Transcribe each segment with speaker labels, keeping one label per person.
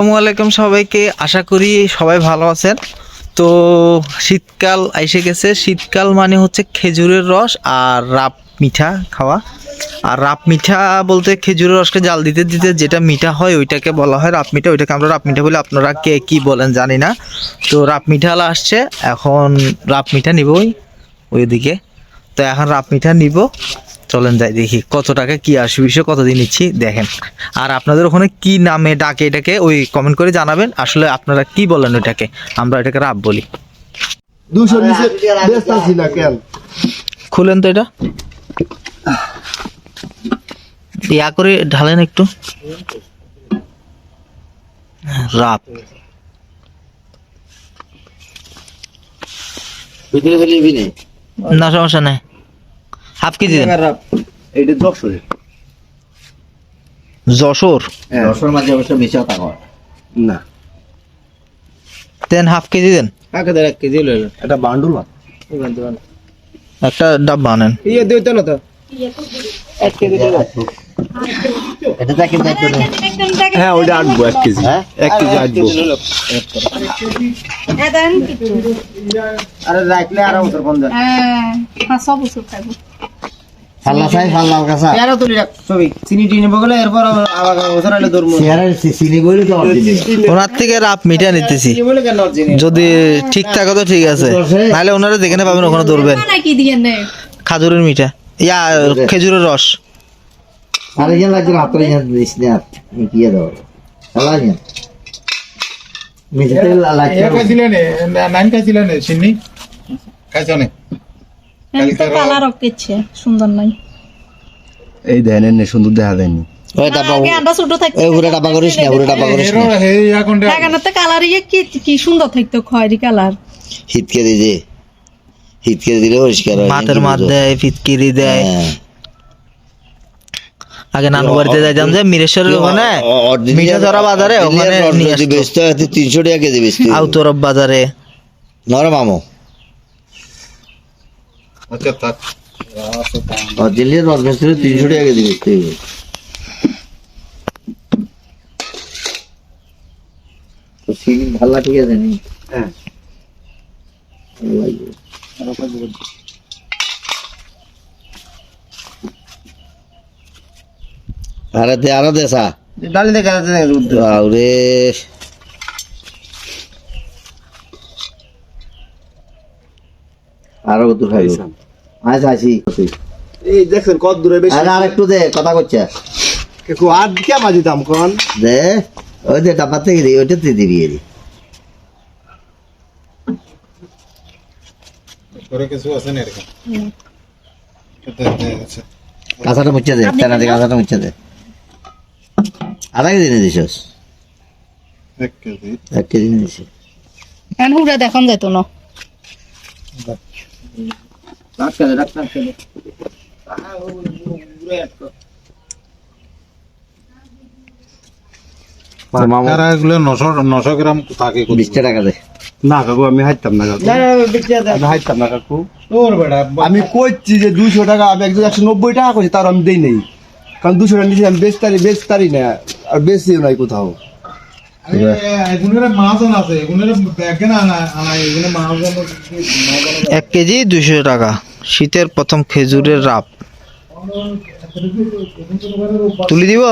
Speaker 1: আসসালামু আলাইকুম সবাইকে। আশা করি সবাই ভালো আছেন। তো শীতকাল এসে গেছে। শীতকাল মানে হচ্ছে খেজুরের রস আর রাপ মিঠা খাওয়া। আর রাপ মিঠা বলতে খেজুরের রসকে জাল দিতে দিতে যেটা মিঠা হয় ওইটাকে বলা হয় রাপ মিঠা। ওইটাকে আমরা রাপ মিঠা বলি। আপনারা কে কি বলেন জানি না। তো রাপ মিঠালা আসছে। এখন রাপ মিঠা নিবই ওইদিকে। তো এখন রাপ মিঠা নিব। চলেন যাই দেখি কত টাকা কি আসবে বিষয় কতদিন নিচ্ছি দেখেন। আর আপনাদের ওখানে কি নামে ডাকে এটাকে ওই কমেন্ট করে জানাবেন। আসলে আপনারা কি বলেন ওইটাকে আমরা এটাকে রাব বলি।
Speaker 2: দুশো নিচে ব্যস্ত আছি না কেন?
Speaker 1: খুলেন তো এটা। ইয়া করে ঢালেন একটু। রাপ
Speaker 2: ভিতরে ফেলিবি নে।
Speaker 1: না সমস্যা নাই। হাফ কেজি দেন।
Speaker 2: এইটা দশরে
Speaker 1: যশোর?
Speaker 2: দশর মাঝে অবশ্য বেশি না।
Speaker 1: দেন হাফ কেজি দেন।
Speaker 2: কাকে দেখ এক কেজি লইল এটা বান্ডুল ভাত
Speaker 1: একটা ডাব্বা আনেন
Speaker 2: ইয়ে না তো। এক কেজি
Speaker 3: এটা দেখে
Speaker 2: হ্যাঁ ওটা আটবো এক কেজি। এক কেজি আটবো। আরে রাখলে আর দেন।
Speaker 4: বছর
Speaker 3: ফাল্লা চাই ফাল্লা কাঁচা
Speaker 2: এরও তুলি রাখ। ছবি চিনি টিনি বগলে এরপর আবার বছর আলে ধরবো
Speaker 3: চেহারার চিনি বলি তো অরিজিনাল
Speaker 1: ওনার থেকে রাপ মিটা নিতেছি।
Speaker 2: চিনি বলে কেন চিনি
Speaker 1: যদি ঠিক থাকে তো ঠিক আছে। নাহলে ওনারা যেখানে পাবেন ওখানে ধরবেন
Speaker 4: নে?
Speaker 1: খাজুরের মিঠা। ইয়া খেজুরের রস।
Speaker 3: আরে যেন লাগছে হাতরে যেন দিস না। মিটিয়ে দাও ফাল্লা যেন মিটাতে লাগছে
Speaker 5: নাইন খাইছিলেন চিনি খাইছ নে
Speaker 4: কালার অকেছে সুন্দর নাই
Speaker 2: এই দেন এনে সুন্দর দেখা যায়নি
Speaker 1: ওই ডাব্বা
Speaker 4: আগে আন্ডা ছোট থাকতো
Speaker 3: ওই ঘুরে ডাবা করিস না ঘুরে ডাবা করিস না।
Speaker 5: এই এখন
Speaker 4: লাগানো তো কালার ইয়ে কি কি সুন্দর থাকতো খয়েরি কালার।
Speaker 3: হিটকে দিলে পরিষ্কার হয়
Speaker 1: মাথার মাছ দেয় ফিটকিরি দেয়।
Speaker 3: হ্যাঁ।
Speaker 1: আগে নানু বাড়িতে যাইতাম যে মিরেশ্বরের ওখানে মিঠা ধরা বাজারে ওখানে নিয়ে আসতো।
Speaker 3: বেচতে তিনশো টাকা কেজি বেচতে
Speaker 1: আউতরব বাজারে।
Speaker 3: নরম আমো।
Speaker 5: আচ্ছা থাক।
Speaker 3: রস বেচতে হলে তিনশো টাকা কেজি বেচতে হবে। তো সিলিং ভালো ঠিক আছে নি
Speaker 2: হ্যাঁ
Speaker 3: আরে দে আরও দে সা
Speaker 2: ডালি দেখা
Speaker 3: আরে আরও কত খাইব আচ্ছা। আসি
Speaker 2: এই দেখছেন কত দূরে বেশি।
Speaker 3: আর একটু দে কথা করছে
Speaker 2: একটু আর কে মাঝি দাম কোন?
Speaker 3: দে ওই যে ডাব্বা থেকে দিই ওইটাতে দিবি এরি
Speaker 5: করে কিছু আছে না এরকম? আচ্ছা।
Speaker 3: কাঁচাটা মুচ্ছে দে তেনা দিয়ে কাঁচাটা মুচ্ছে দে। আধা কেজি নিয়ে দিছিস?
Speaker 5: এক কেজি।
Speaker 3: এক কেজি নিয়ে দিছি
Speaker 4: এখন হুড়া দেখন যেত না।
Speaker 2: রাখতে রাখতে
Speaker 5: তারা নশো গ্রাম থাকে?
Speaker 3: বিশটা টাকা
Speaker 2: না কাকু আমি হাইতাম না কাকু। আমি হাইতাম না কাকু। আমি কইছি যে দুশো টাকা আমি একজন একশো নব্বই টাকা করছি তার আমি দেই নেই। কারণ দুশো টাকা নিয়েছি আমি বেচতারি বেচতারি না আর বেশিও নাই কোথাও।
Speaker 1: এক কেজি দুশো টাকা। শীতের প্রথম খেজুরের রাপ। তুলি দিব?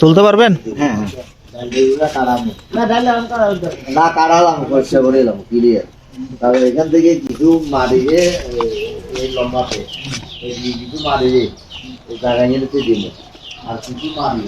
Speaker 1: তুলতে পারবেন?
Speaker 3: না কাটালাম পয়সা করে এলাম ক্লিয়ার তবে এখান থেকে কিছু মারিয়ে এই লম্বাতে কিছু মারিয়ে এই জায়গায় নিতে আর কিছু মারি